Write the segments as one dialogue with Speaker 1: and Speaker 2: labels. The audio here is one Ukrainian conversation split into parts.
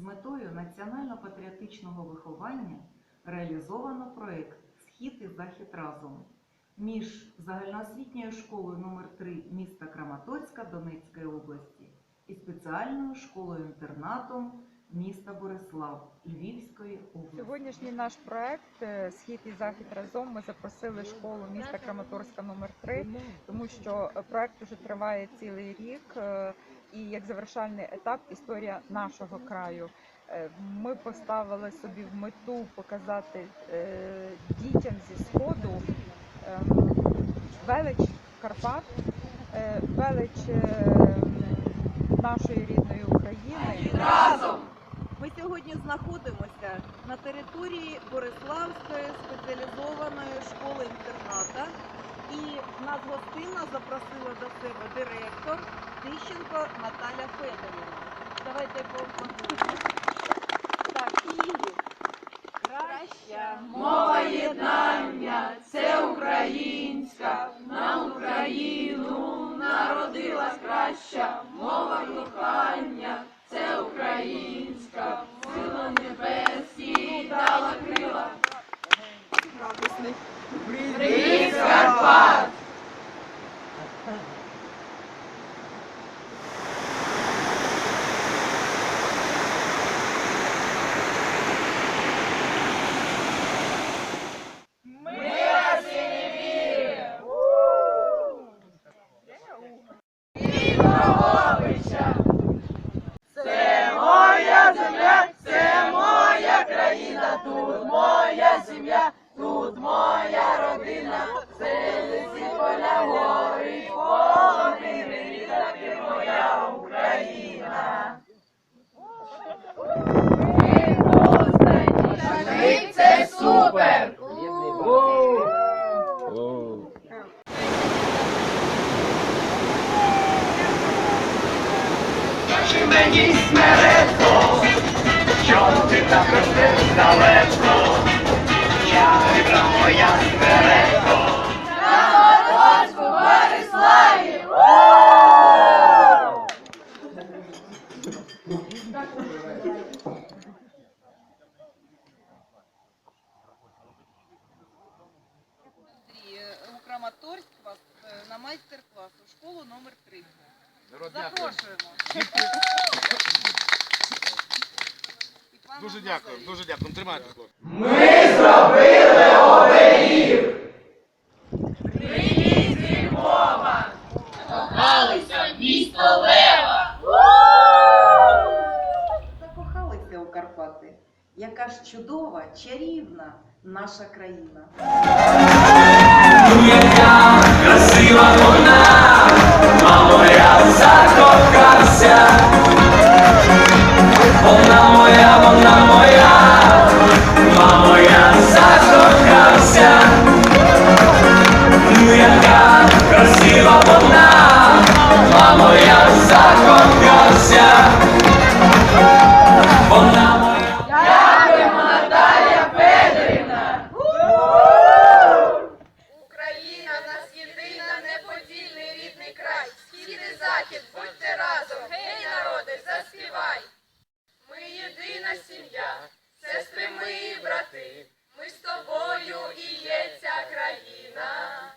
Speaker 1: з метою національно-патріотичного виховання реалізовано проєкт Схід і Захід разом між загальноосвітньою школою номер 3 міста Краматорська Донецької області і спеціальною школою-інтернатом міста Борислав Львівської області.
Speaker 2: Сьогоднішній наш проект е, Схід і захід разом. Ми запросили школу міста Краматорська номер 3 тому що е, проект уже триває цілий рік. І як завершальний етап історія нашого краю. Е, Ми поставили собі в мету показати е, дітям зі сходу е, велич Карпат, велич нашої рідної України.
Speaker 3: Ми сьогодні знаходимося на території Бориславської спеціалізованої школи-інтерната. І нас гостинно запросила до себе директор Тищенко Наталя Федорівна. Давайте поаплодуємо. Так, і краща
Speaker 4: Мова єднання, це українська, на Україну народилась краща, мова кохання, це українська, сила небесні дала крила. Привіт, Країна, тут моя сім'я, тут моя родина, це лисі поля гори, полонини, і моя Україна. Це супер!
Speaker 5: Скажи мені смереко, що ти так ростеш далеко, Моя смереко.
Speaker 4: Краматорську Бориславі!
Speaker 3: у Краматорськ вас е, на майстер-клас у школу номер 3. Запрошуємо.
Speaker 6: Дуже дякую, дуже дякую. Тримайте, хлопці.
Speaker 4: Ми зробили оберіг! Привіт зі Львова! Кохалися місто Лева!
Speaker 1: Закохалися у Карпати. Яка ж чудова, чарівна наша країна.
Speaker 5: Красива вона, мамо, я закохався. Вона моя, вона моя, мамо, я закохався. Ну красива вона,
Speaker 4: єдина сім'я, сестри ми і брати. Ми з тобою і є ця країна.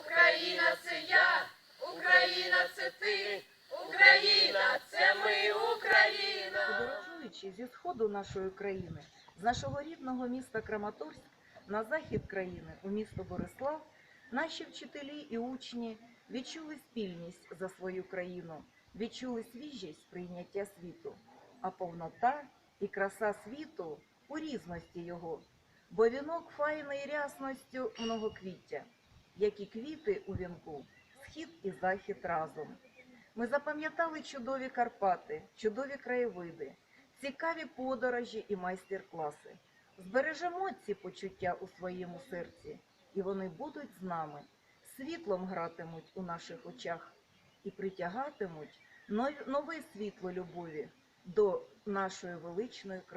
Speaker 4: Україна це я, Україна це ти, Україна це ми, Україна.
Speaker 1: Подорожуючи зі сходу нашої країни, з нашого рідного міста Краматорськ на захід країни у місто Борислав, наші вчителі і учні відчули спільність за свою країну, відчули свіжість сприйняття світу, а повнота і краса світу у різності його, бо вінок файний рясностю многоквіття, як і квіти у вінку, схід і захід разом. Ми запам'ятали чудові Карпати, чудові краєвиди, цікаві подорожі і майстер-класи. Збережемо ці почуття у своєму серці, і вони будуть з нами, світлом гратимуть у наших очах і притягатимуть нове світло любові до нашої величної країни.